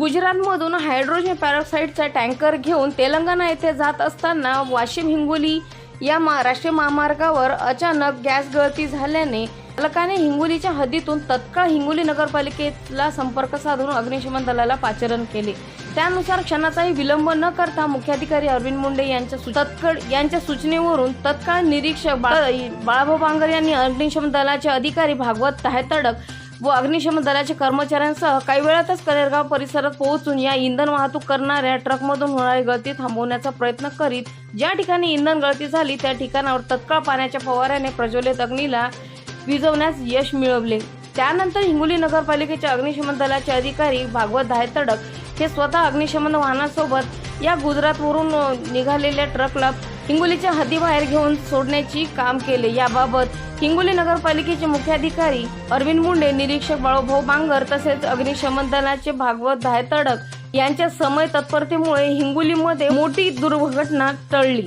गुजरातमधून hydrogen पॅरोक्साईडचा tanker घेऊन तेलंगणा येथे जात असताना वाशिम हिंगोली या महाराष्ट्रीय महामार्गावर अचानक गॅस गळती झाल्याने चालकाने हिंगोलीच्या हद्दीतून तत्काळ हिंगोली नगरपालिकेला संपर्क साधून अग्निशमन दलाला पाचारण केले. त्यानुसार क्षणाचाही विलंब न करता मुख्याधिकारी अरविंद मुंडे यांच्या तत्काळ यांच्या सूचनेवरून तत्काळ निरीक्षक बाळ- बाळाभाऊ बांगर यांनी अग्निशमन दलाचे अधिकारी भागवत तडक व अग्निशमन दलाच्या कर्मचाऱ्यांसह काही वेळातच कनेरगाव परिसरात पोहोचून या इंधन वाहतूक करणाऱ्या ट्रकमधून होणारी गळती थांबवण्याचा प्रयत्न करीत ज्या ठिकाणी इंधन गळती झाली त्या ठिकाणावर तत्काळ पाण्याच्या फवाऱ्याने प्रज्वलित अग्नीला विझवण्यास यश मिळवले. त्यानंतर हिंगोली नगरपालिकेच्या अग्निशमन दलाचे अधिकारी भागवत धायतडक हे स्वतः अग्निशमन वाहनासोबत या गुजरातवरून निघालेल्या ट्रकला हिंगोलीच्या हद्दीबाहेर घेऊन सोडण्याची काम केले. याबाबत हिंगोली नगरपालिकेचे मुख्याधिकारी अरविंद मुंडे निरीक्षक बाळूभाऊ बांगर तसेच अग्निशमन दलाचे भागवत धायतडक यांच्या समय तत्परतेमुळे हिंगोलीमध्ये मोठी दुर्घटना टळली.